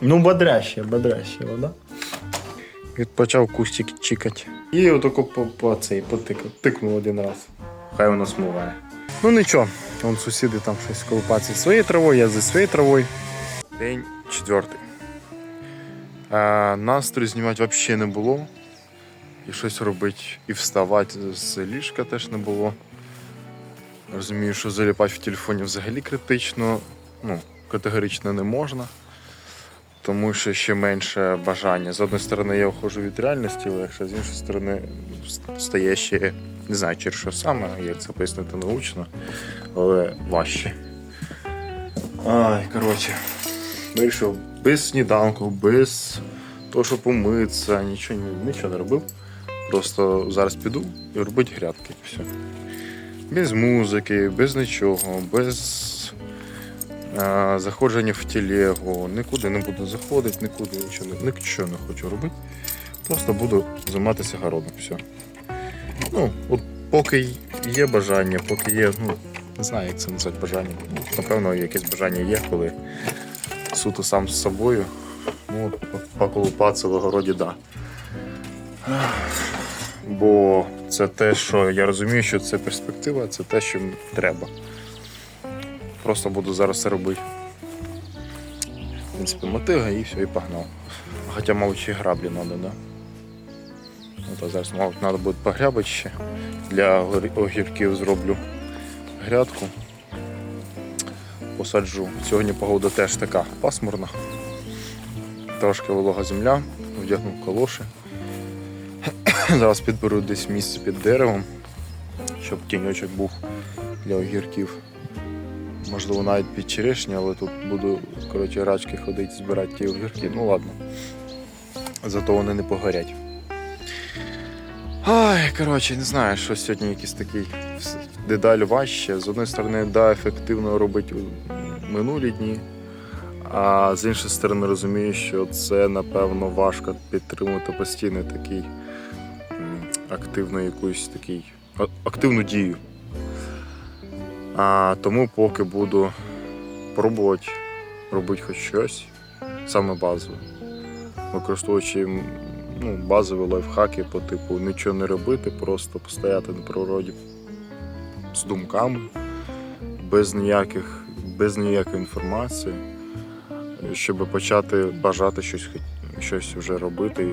Ну, бодряще, бодряще вода. Відпочав кустик чікати. І отако по, по цей потикав. Тикнув один раз. Хай воно смуває. Ну нічого, вон сусіди там щось колупаються зі своєю травою, я зі своєю травою. День четвертий. А, настрою знімати взагалі не було. І щось робити, і вставати з ліжка теж не було. Розумію, що заліпати в телефоні взагалі критично, ну, категорично не можна, тому що ще менше бажання. З однієї сторони, я виходжу від реальності легше, з іншої сторони, стає ще, не знаю, через що саме, як це пояснити научно, але важче. Ай, коротше, вирішив без сніданку, без того, щоб помитися, нічого, нічого не робив. Просто зараз піду і робити грядки. Все. Без музики, без нічого, без заходження в телегу, нікуди не буду заходити, нікуди нічого, нічого не хочу робити. Просто буду займатися городом. Все. Ну, от поки є бажання, поки є, ну, не знаю, як це назвати бажання. Ну, напевно, якесь бажання є, коли суто сам з собою. Ну, поколупатися в огороді, так. Да. Бо це те, що я розумію, що це перспектива, це те, що треба. Просто буду зараз це робити. В принципі, мотига і все, і погнав. Хоча, мабуть, ще граблі треба, да? Ну, то зараз, мабуть, треба буде погрябати ще. Для огірків зроблю грядку. Посаджу. Сьогодні погода теж така пасмурна. Трошки волога земля, вдягнув калоші. Зараз підберу десь місце під деревом, щоб тіньочок був для огірків. Можливо, навіть під черешню, але тут буду коротше, рачки ходити, збирати ті огірки. Ну ладно. Зато вони не погорять. Ай, коротше, не знаю, що сьогодні якийсь такий дедаль важче. З одної сторони, да, ефективно робити минулі дні. А з іншої сторони розумію, що це напевно важко підтримувати постійно такий активну якусь такий активну дію. А, тому поки буду пробувати робити хоч щось, саме базове. Використовуючи ну, базові лайфхаки по типу нічого не робити, просто постояти на природі з думками, без ніяких, без ніякої інформації, щоб почати бажати щось, щось вже робити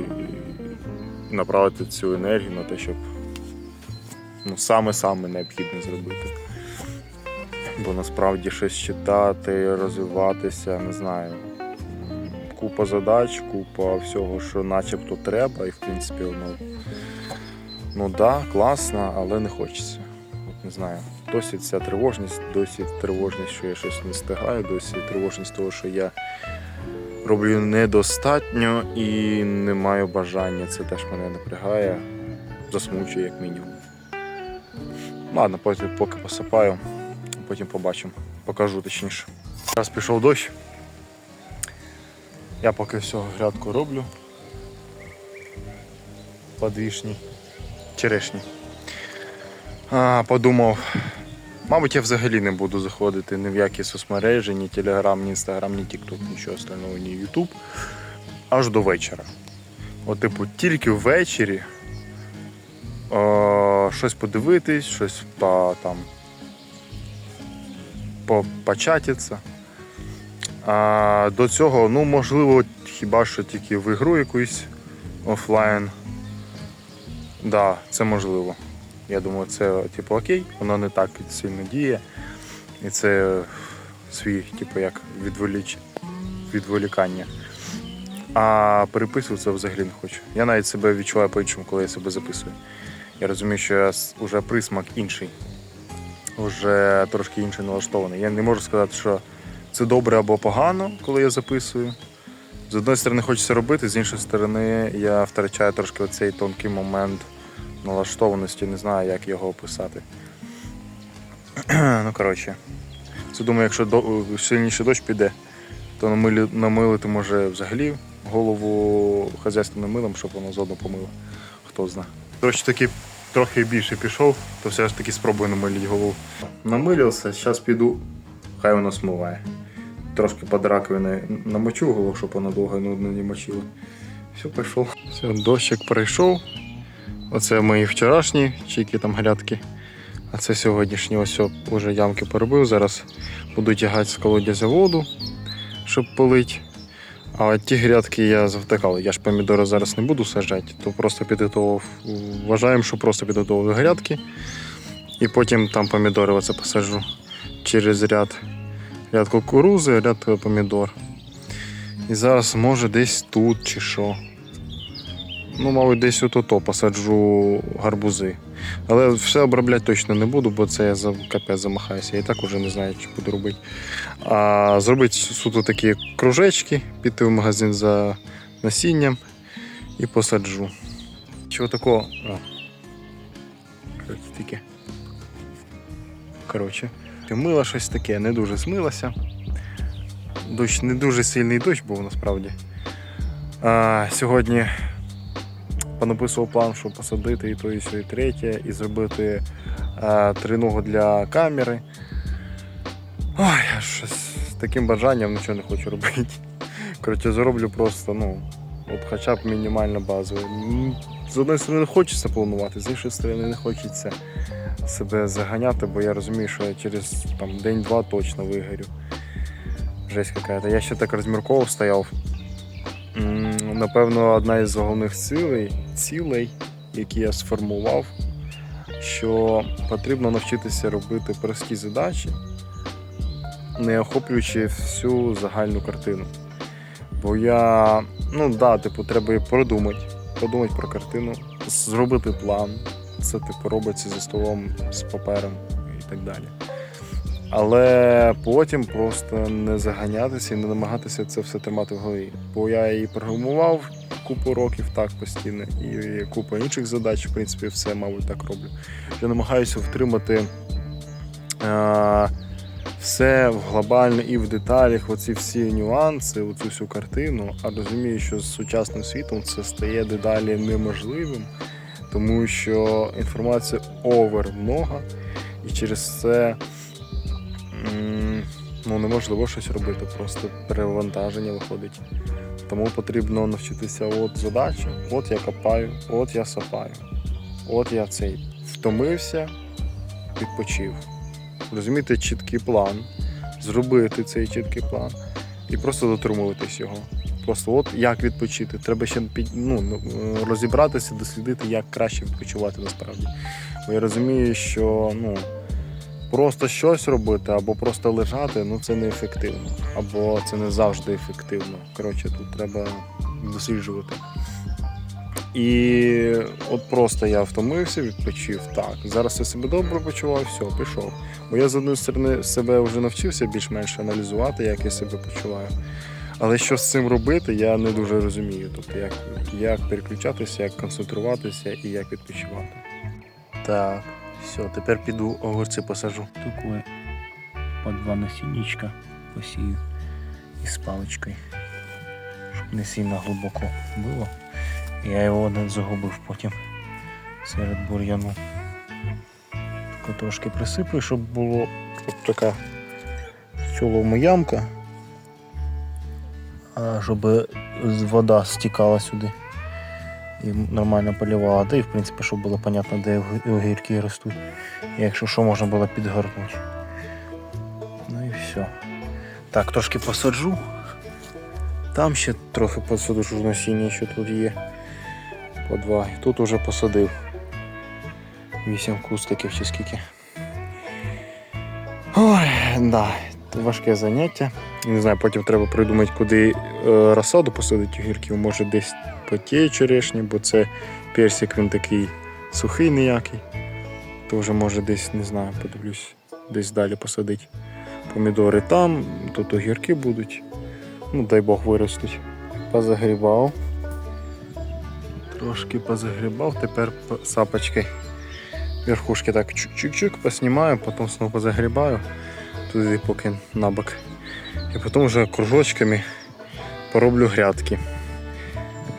і направити цю енергію на те, щоб ну, саме-саме необхідне зробити. Бо насправді щось читати, розвиватися, не знаю. Купа задач, купа всього, що начебто треба, і в принципі воно ну да, класно, але не хочеться. От не знаю. Досі ця тривожність, досі тривожність, що я щось не встигаю, досі тривожність того, що я роблю недостатньо і не маю бажання. Це теж мене напрягає, засмучує як мінімум. Ладно, поки посипаю, потім побачимо. Покажу точніше. Зараз пішов дощ. Я поки все грядку роблю. Подвішні. Черешні. А, подумав, мабуть, я взагалі не буду заходити ні в які соцмережі, ні Телеграм, ні Інстаграм, ні Тікток, нічого остального, ні Ютуб. Аж до вечора. От, типу, тільки ввечері е, щось подивитись, щось по, там, по, початиться. А до цього, ну, можливо, хіба що тільки в ігру якусь офлайн. Да, це можливо. Я думаю, це типу окей, воно не так сильно діє. І це свій, типу, як відволіч... відволікання. А переписуватися взагалі не хочу. Я навіть себе відчуваю по-іншому, коли я себе записую. Я розумію, що я вже присмак інший, вже трошки інший налаштований. Я не можу сказати, що це добре або погано, коли я записую. З одної сторони хочеться робити, з іншої сторони я втрачаю трошки оцей тонкий момент налаштованості, не знаю, як його описати. ну, коротше. Це думаю, якщо до, сильніший дощ піде, то намили, намилити може взагалі голову хазяйственним милом, щоб воно зодно помило. Хто знає. Коротше, таки трохи більше пішов, то все ж таки спробую намилити голову. Намилився, зараз піду, хай воно смиває. трошки під раковиною намочу голову, щоб вона довго нудно не мочила. Все, пішов. Все, дощик прийшов. Оце мої вчорашні чики там грядки. А це сьогоднішні ось вже ямки поробив. Зараз буду тягати з колодязя воду, щоб полить. А ті грядки я завтикав. Я ж помідори зараз не буду саджати, то просто підготував. Вважаємо, що просто підготував грядки. І потім там помідори оце посаджу через ряд. Ряд кукурузи, ряд помідор. І зараз може десь тут чи що. Ну, мабуть, десь ото посаджу гарбузи. Але все обробляти точно не буду, бо це я за капець замахаюся. Я і так уже не знаю, що буду робити. А зробити суто такі кружечки, піти в магазин за насінням і посаджу. Чого такого? О. Таке? Коротше, мила щось таке, не дуже змилася. Дощ не дуже сильний дощ був насправді. А, сьогодні понаписував план, щоб посадити і то, і сьо, і третє, і зробити а, триногу для камери. Ой, я щось з таким бажанням нічого не хочу робити. Коротше, зроблю просто, ну, от хоча б мінімально базово. З однієї сторони хочеться планувати, з іншої сторони не хочеться себе заганяти, бо я розумію, що я через там, день-два точно вигорю. Жесть какая-то. Я ще так розмірковував, стояв. Напевно, одна із головних цілей, цілей, які я сформував, що потрібно навчитися робити прості задачі, не охоплюючи всю загальну картину. Бо я, ну да, типу, треба продумати, подумати про картину, зробити план. Це типу робиться за столом з папером і так далі. Але потім просто не заганятися і не намагатися це все тримати в голові. Бо я і програмував купу років так постійно, і купу інших задач, в принципі, все, мабуть, так роблю. Я намагаюся втримати е, все глобально і в деталях, оці всі нюанси, оцю всю картину, а розумію, що з сучасним світом це стає дедалі неможливим, тому що інформації овер много, і через це ну, неможливо щось робити, просто перевантаження виходить. Тому потрібно навчитися от задачі, от я копаю, от я сапаю, от я цей втомився, відпочив. Розуміти чіткий план, зробити цей чіткий план і просто дотримуватись його. Просто от як відпочити. Треба ще під, ну, ну, розібратися, дослідити, як краще відпочивати насправді. Бо я розумію, що ну, просто щось робити або просто лежати, ну це не ефективно. Або це не завжди ефективно. Коротше, тут треба досліджувати. І от просто я втомився, відпочив. Так, зараз я себе добре почуваю, все, пішов. Бо я з однієї сторони себе вже навчився більш-менш аналізувати, як я себе почуваю. Але що з цим робити, я не дуже розумію. Тобто, як, як переключатися, як концентруватися і як відпочивати. Так, все, тепер піду огурці посажу. Такое по два насінничка посію із паличкою, щоб не сильно глибоко було. Я його не загубив потім серед бур'яну. Трошки присиплю, щоб було Тут така в цілому ямка. а, щоб вода стікала сюди і нормально поливала. Да і в принципі, щоб було понятно, де ог- огірки ростуть. І якщо що, можна було підгорнути. Ну і все. Так, трошки посаджу. Там ще трохи посаджу насіння, що тут є. По два. І тут уже посадив. Вісім кустиків чи скільки. Ой, да, важке заняття. Не знаю, потім треба придумати, куди е, розсаду посадити огірків. Може десь по тієї черешні, бо це персик, він такий сухий ніякий. То вже може десь, не знаю, подивлюсь, десь далі посадити. Помідори там, тут огірки будуть. Ну, дай Бог виростуть. Позагрібав. Трошки позагрібав, тепер по- сапочкой верхушки так чик-чик-чик поснімаю, потім знову позагрібаю туди поки на бок. І потім вже кружочками пороблю грядки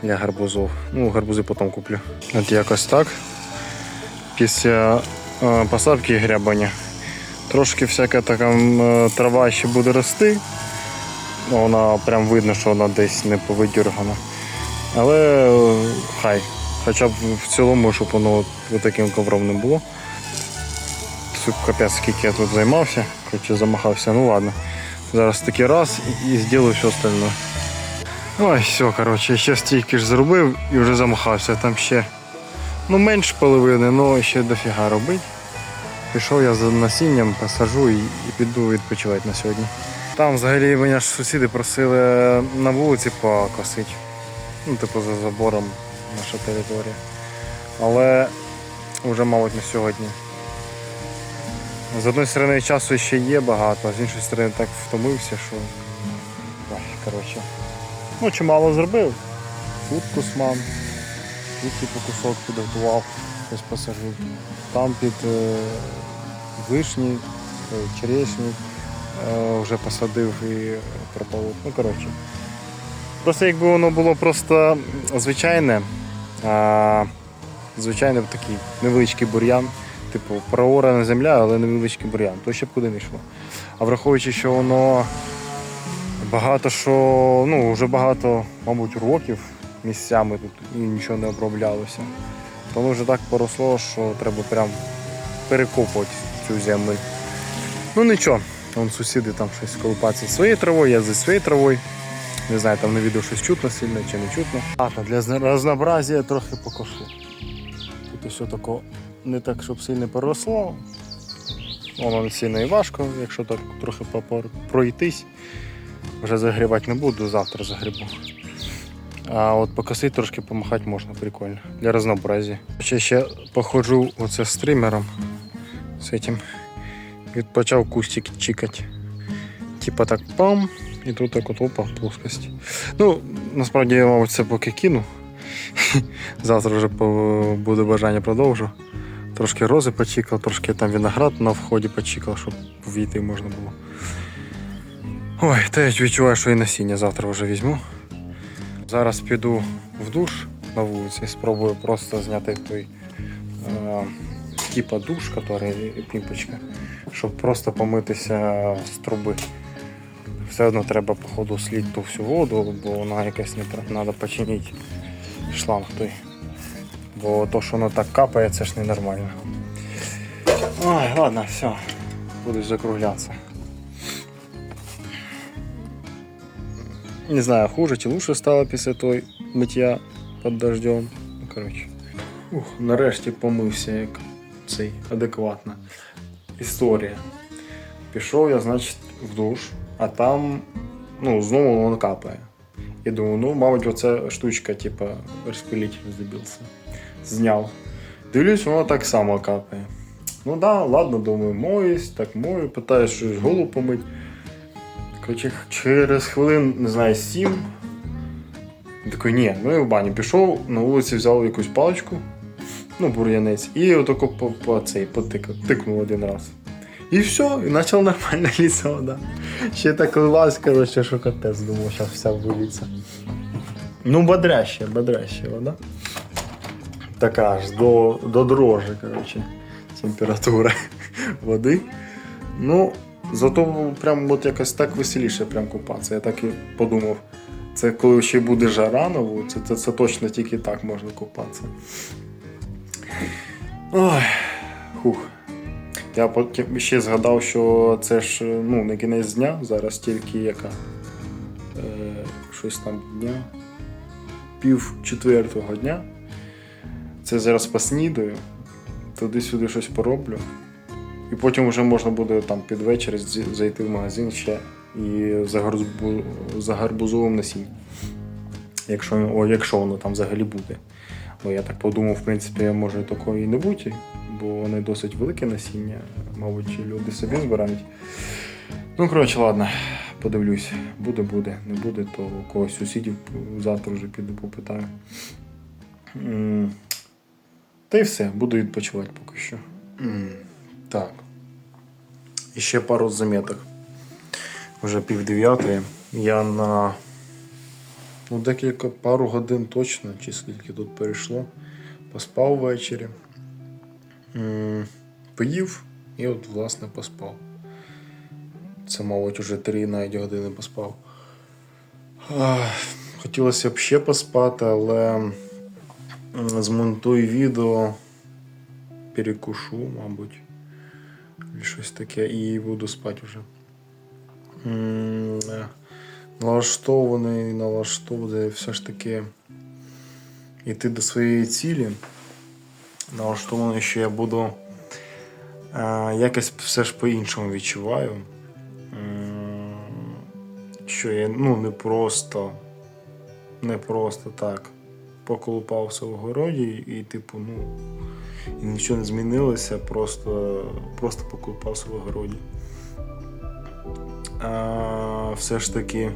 для гарбузов. Ну, гарбузи потім куплю. От якось так. Після е, посадки грябання. Трошки всяка така е, трава ще буде рости. Ну, Вона прям видно, що вона десь не повидіргана. Але е, хай. Хоча б в цілому, щоб воно таким ковром не було. Суп, капець, скільки я тут займався, коротше замахався, ну ладно. Зараз такий раз і, зроблю все остальне. Ой, все, коротше, ще стільки ж зробив і вже замахався. Там ще ну, менш половини, але ще дофіга робить. Пішов я за насінням, посажу і, і піду відпочивати на сьогодні. Там взагалі мене ж сусіди просили на вулиці покосити. Ну, типу, за забором наша територія. Але вже, мабуть, не сьогодні. З одної сторони часу ще є багато, а з іншої сторони так втомився, що. Ой, коротше. Ну, чимало зробив. Тут кусман, тут типу кусок підготував, ось посажу. Там під е, вишні, е, черешні е, вже посадив і прополов. Ну, коротше. Просто якби воно було просто звичайне, а, звичайний такий невеличкий бур'ян, типу проорана земля, але невеличкий бур'ян, то ще б куди не йшло. А враховуючи, що воно багато що, ну, вже багато, мабуть, років місцями тут і нічого не оброблялося, то воно вже так поросло, що треба прям перекопувати цю землю. Ну нічого, вон сусіди там щось колупаться своєю травою, я зі своєю травою. Не знаю, там на відео щось чутно сильно чи не чутно. А, для разнообразія трохи покошу. Тут все тако не так, щоб сильно поросло. Воно не сильно і важко, якщо так трохи пройтись. Вже загрібати не буду, завтра загрібу. А от покосити трошки помахати можна, прикольно. Для разнообразия. Ще ще походжу оце з стримером. З цим. І почав кустик чикати. Типа так пам, і тут так от опа, плоскость. Ну, насправді я, мабуть, це поки кину. Завтра вже буде бажання продовжу. Трошки рози почікав, трошки там виноград на вході почікав, щоб війти можна було. Ой, та я відчуваю, що і насіння завтра вже візьму. Зараз піду в душ на вулиці, спробую просто зняти той е, типа душ, який пімпочка, щоб просто помитися з труби. Все одно треба, походу, слід ту всю воду, бо вона якась не треба починити шланг той. Бо то, що воно так капає, це ж ненормально. Ой, ладно, все. Буду закруглятися. Не знаю, хуже чи лучше стало після той миття під дождем. Ну, коротше. Ух, нарешті помився як цей адекватно. Історія. Пішов я, значить, в душ, а там ну, знову воно капає. Я думаю, ну, мабуть, оця штучка, типа, розпилитель здобився. Зняв. Дивлюсь, воно так само капає. Ну да, ладно, думаю, моюсь, так мою, питаю, щось голову помить. Короче, через хвилин, не знаю, сім. Такий, ні, ну і в баню пішов, на вулиці взяв якусь паличку, ну, бур'янець, і отако по, по цей потикав, тикнув один раз. І все, і почав нормально літься вода. Ще так лилась, коротше, що капець, думав, зараз вся виліться. Ну, бодряще, бодряще вода. Така аж до, до дрожі, коротше, температура води. Ну, зато прям от якось так веселіше прям купатися. Я так і подумав. Це коли ще буде жара на вулиці, це, це точно тільки так можна купатися. Ой, хух. Я ще згадав, що це ж ну, не кінець дня, зараз тільки яка. Е, щось там дня. Пів четвертого дня. Це зараз поснідаю, туди-сюди щось пороблю. І потім вже можна буде там під вечір зайти в магазин ще і за, гарбу, за гарбузовим насінням. Якщо, о, якщо воно там взагалі буде. Бо я так подумав, в принципі, може такої і не бути, бо вони досить велике насіння, мабуть, люди собі збирають. Ну, коротше, ладно, подивлюсь. Буде, буде, не буде, то у когось сусідів завтра вже піду попитаю. Та й все, буду відпочивати поки що. Так. І ще пару заміток. Вже пів дев'ятої. Я на ну, декілька пару годин точно, чи скільки тут перейшло. Поспав ввечері. Поїв і от, власне, поспав. Це, мабуть, вже три навіть години поспав. Хотілося б ще поспати, але змонтую відео, перекушу, мабуть, щось таке, і буду спати вже. Налаштований, налаштований все ж таки йти до своєї цілі. Налаштований, що я буду е, якось все ж по-іншому відчуваю. Що я ну, не просто, не просто так поколупався в городі і, типу, ну, і нічого не змінилося, просто, просто поколупався в городі. А, все ж таки.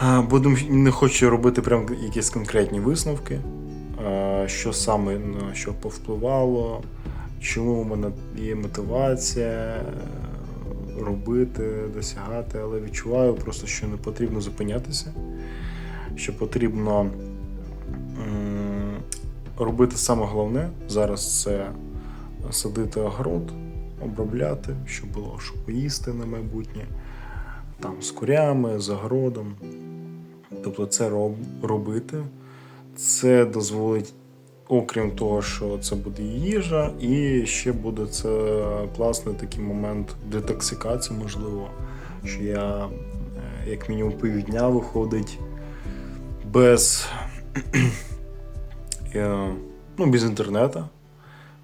а, не хочу робити прям якісь конкретні висновки, що саме на що повпливало, чому у мене є мотивація робити, досягати, але відчуваю просто, що не потрібно зупинятися, що потрібно робити саме головне зараз це садити огород, обробляти, щоб було що поїсти на майбутнє, там з курями, з огородом. Тобто це роб, робити. Це дозволить, окрім того, що це буде їжа, і ще буде це класний такий момент детоксикації, можливо, що я е, як мінімум півдня виходить без, ну, без інтернету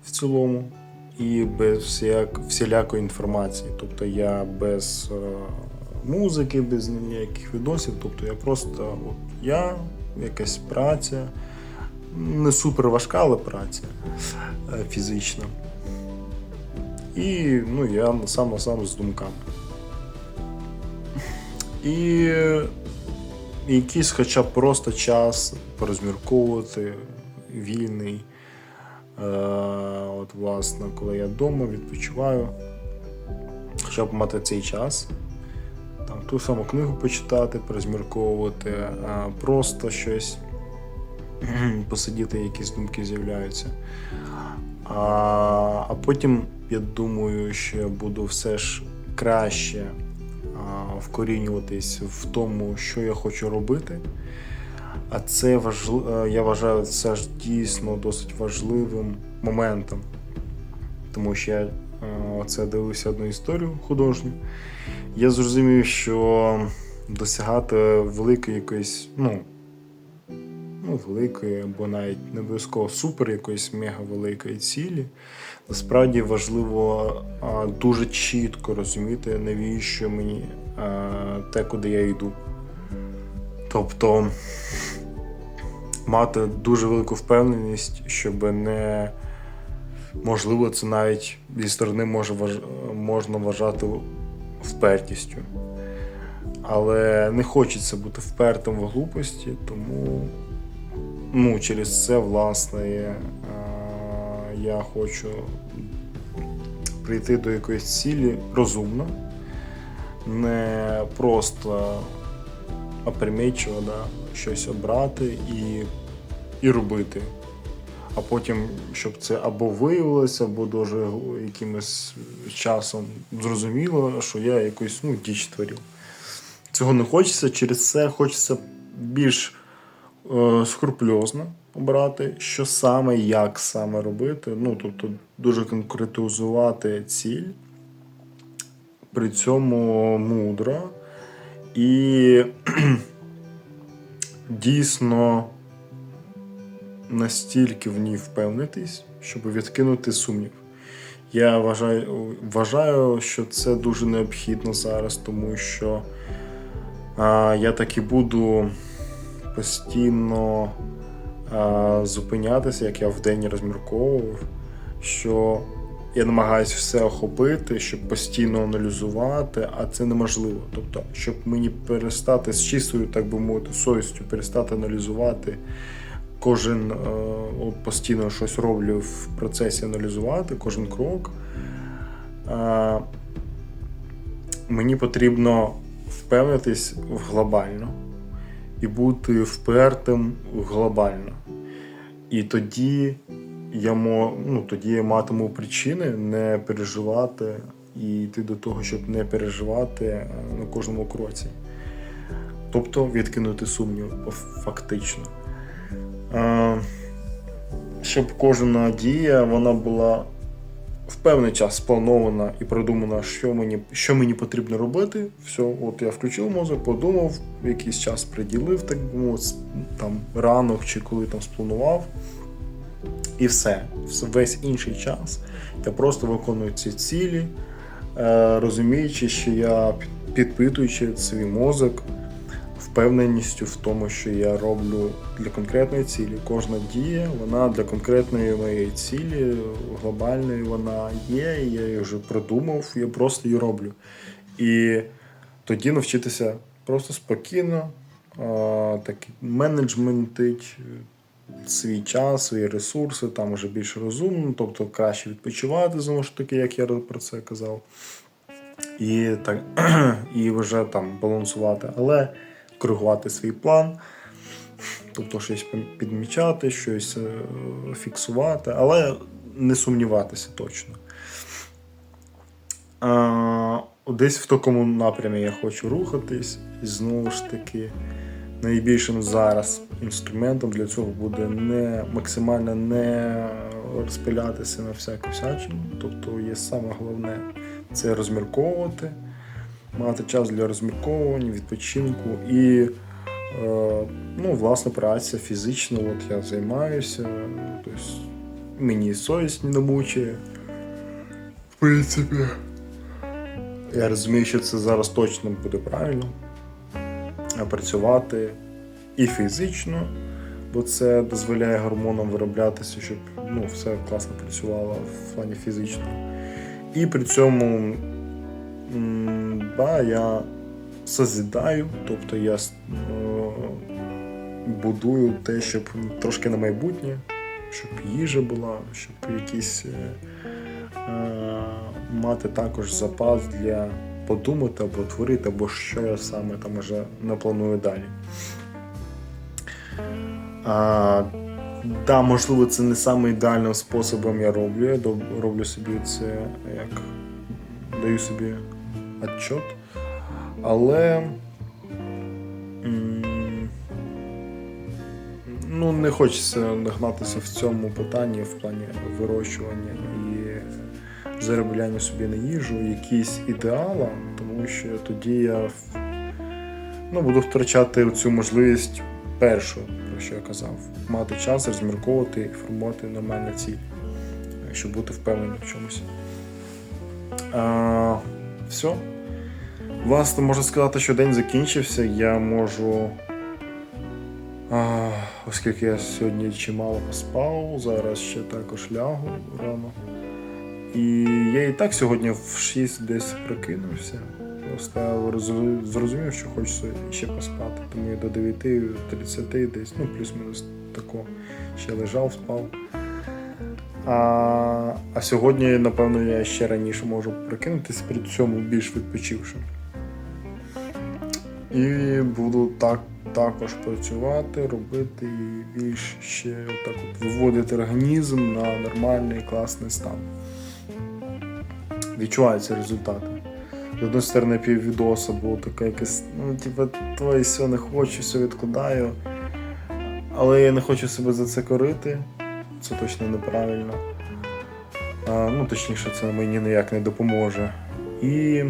в цілому і без всяк, всілякої інформації. Тобто я без е, музики, без ніяких відосів. Тобто я просто от я, якась праця, не супер важка, але праця е, фізична. І ну, я сам на сам з думками. І якийсь хоча б просто час порозмірковувати, вільний. Е, От, власне, коли я вдома відпочиваю, хоча б мати цей час, там, ту саму книгу почитати, порозмірковувати, е, просто щось посидіти, якісь думки з'являються. А, а потім я думаю, що я буду все ж краще а, вкорінюватись в тому, що я хочу робити. А це важливо, я вважаю це ж дійсно досить важливим моментом. Тому що я е, оце дивився одну історію художню. Я зрозумів, що досягати великої якоїсь, ну, ну, великої, або навіть не обов'язково супер якоїсь мега великої цілі, насправді важливо а, дуже чітко розуміти, навіщо мені те, куди я йду. Тобто мати дуже велику впевненість, щоб не можливо, це навіть зі сторони може можна вважати впертістю. Але не хочеться бути впертим в глупості, тому ну, через це, власне, я, я хочу прийти до якоїсь цілі розумно, не просто опрометчиво, да, щось обрати і, і робити. А потім, щоб це або виявилося, або дуже якимось часом зрозуміло, що я якусь ну, діч творив. Цього не хочеться, через це хочеться більш е, скрупульозно обрати, що саме, як саме робити. Ну, тобто дуже конкретизувати ціль, при цьому мудро і дійсно настільки в ній впевнитись, щоб відкинути сумнів. Я вважаю, вважаю, що це дуже необхідно зараз, тому що а, я так і буду постійно а, зупинятися, як я вдень розмірковував, що я намагаюся все охопити, щоб постійно аналізувати, а це неможливо. Тобто, щоб мені перестати з чистою, так би мовити, совістю, перестати аналізувати. Кожен е, от постійно щось роблю в процесі аналізувати, кожен крок. Е, мені потрібно впевнитись в глобально і бути впертим глобально. І тоді я ну, тоді я матиму причини не переживати і йти до того, щоб не переживати е, на кожному кроці. тобто відкинути сумнів фактично. Е, щоб кожна дія вона була в певний час спланована і продумана, що мені, що мені потрібно робити. Все, от я включив мозок, подумав, якийсь час приділив, так мовити, там ранок чи коли там спланував. І все. Весь інший час я просто виконую ці цілі, е, розуміючи, що я підпитуючи свій мозок впевненістю в тому, що я роблю для конкретної цілі. Кожна дія, вона для конкретної моєї цілі, глобальної вона є, я її вже продумав, я просто її роблю. І тоді навчитися просто спокійно, а, так, менеджментить свій час, свої ресурси, там вже більш розумно, тобто краще відпочивати, знову ж таки, як я про це казав. І, так, і вже там балансувати, але коригувати свій план, тобто щось підмічати, щось е, фіксувати, але не сумніватися точно. Десь в такому напрямі я хочу рухатись, і знову ж таки, найбільшим зараз інструментом для цього буде не максимально не розпилятися на всяку всячину. Тобто є саме головне це розмірковувати, мати час для розмірковування, відпочинку і е, ну, власне праця фізично. От я займаюся, тобто мені совість не мучає. В принципі. Я розумію, що це зараз точно буде правильно. Працювати і фізично, бо це дозволяє гормонам вироблятися, щоб ну, все класно працювало в плані фізичного. І при цьому да, я созидаю, тобто я е, будую те, щоб трошки на майбутнє, щоб їжа була, щоб якісь е, е, мати також запас для подумати або творити, або що я саме там вже не планую далі. А, да, можливо, це не саме ідеальним способом я роблю. Я роблю собі це як даю собі отчет. Але ну, не хочеться нагнатися в цьому питанні в плані вирощування заробляння собі на їжу, якісь ідеала, тому що тоді я ну, буду втрачати цю можливість першу, про що я казав, мати час розмірковувати і формувати нормальні цілі, щоб бути впевненим в чомусь. А, все. Власне, можна сказати, що день закінчився. Я можу. А, оскільки я сьогодні чимало поспав, зараз ще також лягу рано. І я і так сьогодні в 6 десь прокинувся. Просто зрозумів, що хочеться ще поспати. Тому я до 9.30 десь, ну плюс-мінус тако, ще лежав, спав. А, а сьогодні, напевно, я ще раніше можу прокинутися, при цьому більш відпочивши. І буду так, також працювати, робити і більш ще отак от виводити організм на нормальний класний стан. Відчуваються результати. З одної сторони, піввідоса було таке якесь, ну, типу, то і все не хочу, все відкладаю. Але я не хочу себе за це корити. Це точно неправильно. А, ну, точніше, це мені ніяк не допоможе. І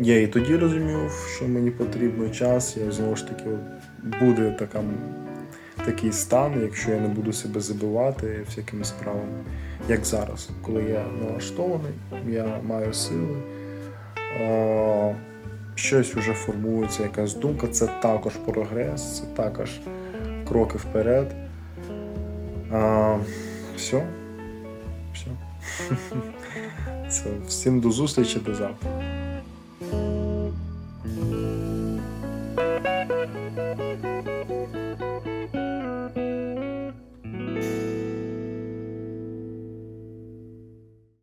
я і тоді розумів, що мені потрібен час. Я знову ж таки буде така, такий стан, якщо я не буду себе забивати всякими справами, як зараз, коли я налаштований, я маю сили. Щось вже формується, якась думка, це також прогрес, це також кроки вперед. А, все. Все. Це, всім до зустрічі до завтра.